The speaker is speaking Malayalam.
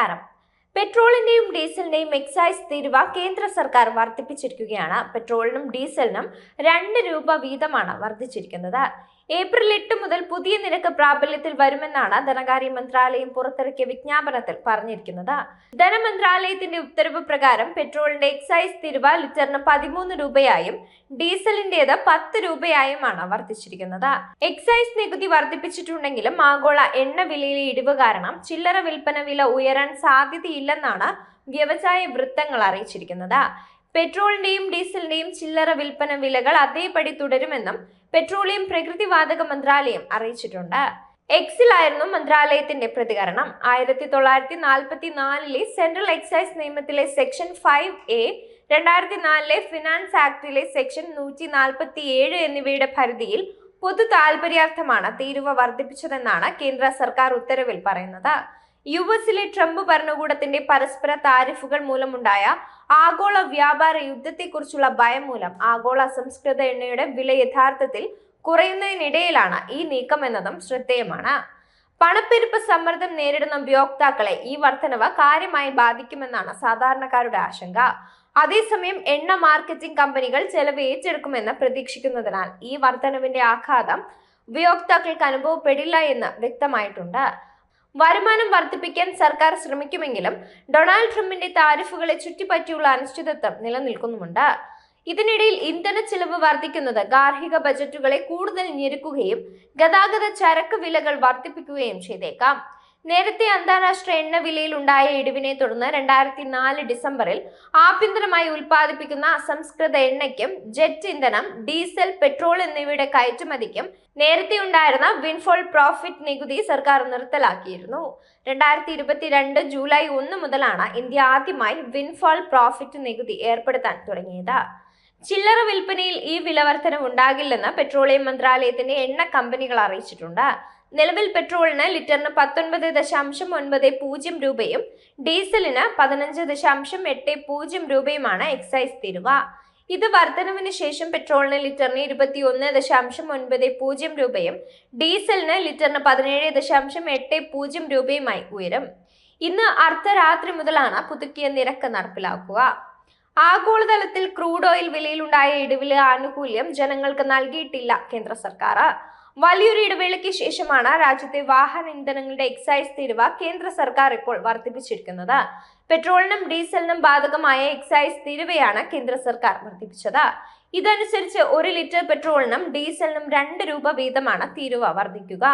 നമസ്കാരം. പെട്രോളിന്റെയും ഡീസലിന്റെയും എക്സൈസ് തീരുവ കേന്ദ്ര സർക്കാർ വർദ്ധിപ്പിച്ചിരിക്കുകയാണ്. പെട്രോളിനും ഡീസലിനും രണ്ട് രൂപ വീതമാണ് വർദ്ധിച്ചിരിക്കുന്നത്. ഏപ്രിൽ എട്ട് മുതൽ പുതിയ നിരക്ക് പ്രാബല്യത്തിൽ വരുമെന്നാണ് ധനകാര്യ മന്ത്രാലയം പുറത്തിറക്കിയ വിജ്ഞാപനത്തിൽ പറഞ്ഞിരിക്കുന്നത്. ധനമന്ത്രാലയത്തിന്റെ ഉത്തരവ് പ്രകാരം പെട്രോളിന്റെ എക്സൈസ് തീരുവ ലിറ്ററിന് പതിമൂന്ന് രൂപയായും ഡീസലിന്റേത് പത്ത് രൂപയായുമാണ് വർദ്ധിച്ചിരിക്കുന്നത്. എക്സൈസ് നികുതി വർദ്ധിപ്പിച്ചിട്ടുണ്ടെങ്കിലും ആഗോള എണ്ണ വിലയിലെ ഇടിവ് കാരണം ചില്ലറ വിൽപ്പന വില ഉയരാൻ സാധ്യതയില്ലെന്നാണ് വ്യവസായ വൃത്തങ്ങൾ അറിയിച്ചിരിക്കുന്നത്. പെട്രോളിന്റെയും ഡീസലിന്റെയും ചില്ലറ വിൽപ്പന വിലകൾ അതേപടി തുടരുമെന്നും പെട്രോളിയം പ്രകൃതിവാതക മന്ത്രാലയം അറിയിച്ചിട്ടുണ്ട്. എക്സിലായിരുന്നു മന്ത്രാലയത്തിന്റെ പ്രതികരണം. ആയിരത്തി തൊള്ളായിരത്തി നാൽപ്പത്തി നാലിലെ സെൻട്രൽ എക്സൈസ് നിയമത്തിലെ സെക്ഷൻ ഫൈവ് എ രണ്ടായിരത്തി നാലിലെ ഫിനാൻസ് ആക്ടിലെ സെക്ഷൻ നൂറ്റി നാൽപ്പത്തി ഏഴ് എന്നിവയുടെ പരിധിയിൽ പൊതു താൽപര്യാർത്ഥമാണ് തീരുവ വർദ്ധിപ്പിച്ചതെന്നാണ് കേന്ദ്ര സർക്കാർ ഉത്തരവിൽ പറയുന്നത്. യു എസിലെ ട്രംപ് ഭരണകൂടത്തിന്റെ പരസ്പര താരിഫുകൾ മൂലമുണ്ടായ ആഗോള വ്യാപാര യുദ്ധത്തെക്കുറിച്ചുള്ള ഭയം മൂലം ആഗോള അസംസ്കൃത എണ്ണയുടെ വില യഥാർത്ഥത്തിൽ കുറയുന്നതിനിടയിലാണ് ഈ നീക്കം എന്നതും ശ്രദ്ധേയമാണ്. പണപ്പെരുപ്പ് സമ്മർദ്ദം നേരിടുന്ന ഉപയോക്താക്കളെ ഈ വർധനവ് കാര്യമായി ബാധിക്കുമെന്നാണ് സാധാരണക്കാരുടെ ആശങ്ക. അതേസമയം എണ്ണ മാർക്കറ്റിംഗ് കമ്പനികൾ ചെലവ് ഏറ്റെടുക്കുമെന്ന് പ്രതീക്ഷിക്കുന്നതിനാൽ ഈ വർധനവിന്റെ ആഘാതം ഉപയോക്താക്കൾക്ക് അനുഭവപ്പെടില്ല എന്ന് വ്യക്തമായിട്ടുണ്ട്. വരുമാനം വർദ്ധിപ്പിക്കാൻ സർക്കാർ ശ്രമിക്കുമെങ്കിലും ഡൊണാൾഡ് ട്രംപിന്റെ താരിഫുകളെ ചുറ്റിപ്പറ്റിയുള്ള അനിശ്ചിതത്വം നിലനിൽക്കുന്നുമുണ്ട്. ഇതിനിടയിൽ ഇന്ധന ചെലവ് വർദ്ധിക്കുന്നത് ഗാർഹിക ബജറ്റുകളെ കൂടുതൽ ഞെരുക്കുകയും ഗതാഗത ചരക്ക് വിലകൾ വർദ്ധിപ്പിക്കുകയും ചെയ്തേക്കാം. നേരത്തെ അന്താരാഷ്ട്ര എണ്ണ വിലയിൽ ഉണ്ടായ ഇടിവിനെ തുടർന്ന് രണ്ടായിരത്തി നാല് ഡിസംബറിൽ ആഭ്യന്തരമായി ഉൽപ്പാദിപ്പിക്കുന്ന അസംസ്കൃത എണ്ണയ്ക്കും ജെറ്റ് ഇന്ധനം ഡീസൽ പെട്രോൾ എന്നിവയുടെ കയറ്റുമതിക്കും നേരത്തെ ഉണ്ടായിരുന്ന വിൻഫോൾ പ്രോഫിറ്റ് നികുതി സർക്കാർ നിർത്തലാക്കിയിരുന്നു. രണ്ടായിരത്തി ഇരുപത്തിരണ്ട് ജൂലൈ ഒന്ന് മുതലാണ് ഇന്ത്യ ആദ്യമായി വിൻഫോൾ പ്രോഫിറ്റ് നികുതി ഏർപ്പെടുത്താൻ തുടങ്ങിയത്. ചില്ലറ വിൽപ്പനയിൽ ഈ വിലവർധനം ഉണ്ടാകില്ലെന്ന് പെട്രോളിയം മന്ത്രാലയത്തിന്റെ എണ്ണ കമ്പനികൾ അറിയിച്ചിട്ടുണ്ട്. നിലവിൽ പെട്രോളിന് ലിറ്ററിന് പത്തൊൻപത് ദശാംശം ഒൻപത് പൂജ്യം രൂപയും ഡീസലിന് പതിനഞ്ച് ദശാംശം എട്ട് പൂജ്യം രൂപയുമാണ് എക്സൈസ് തീരുവ. ഇത് വർധനവിന് ശേഷം പെട്രോളിന് ലിറ്ററിന് ഇരുപത്തി ഒന്ന് ദശാംശം ഒൻപത് പൂജ്യം രൂപയും ഡീസലിന് ലിറ്ററിന് പതിനേഴ് ദശാംശം എട്ട് പൂജ്യം രൂപയുമായി ഉയരും. ഇന്ന് അർദ്ധരാത്രി മുതലാണ് പുതുക്കിയ നിരക്ക് നടപ്പിലാക്കുക. ആഗോളതലത്തിൽ ക്രൂഡ് ഓയിൽ വിലയിലുണ്ടായ ഇടിവിലെ ആനുകൂല്യം ജനങ്ങൾക്ക് നൽകിയിട്ടില്ല കേന്ദ്ര സർക്കാർ. വലിയൊരു ഇടവേളയ്ക്ക് ശേഷമാണ് രാജ്യത്തെ വാഹന ഇന്ധനങ്ങളുടെ എക്സൈസ് തീരുവ കേന്ദ്ര സർക്കാർ ഇപ്പോൾ വർദ്ധിപ്പിച്ചിരിക്കുന്നത്. പെട്രോളിനും ഡീസലിനും ബാധകമായ എക്സൈസ് തീരുവയാണ് കേന്ദ്ര സർക്കാർ വർദ്ധിപ്പിച്ചത്. ഇതനുസരിച്ച് ഒരു ലിറ്റർ പെട്രോളിനും ഡീസലിനും രണ്ട് രൂപ വീതമാണ് തീരുവ വർദ്ധിക്കുക.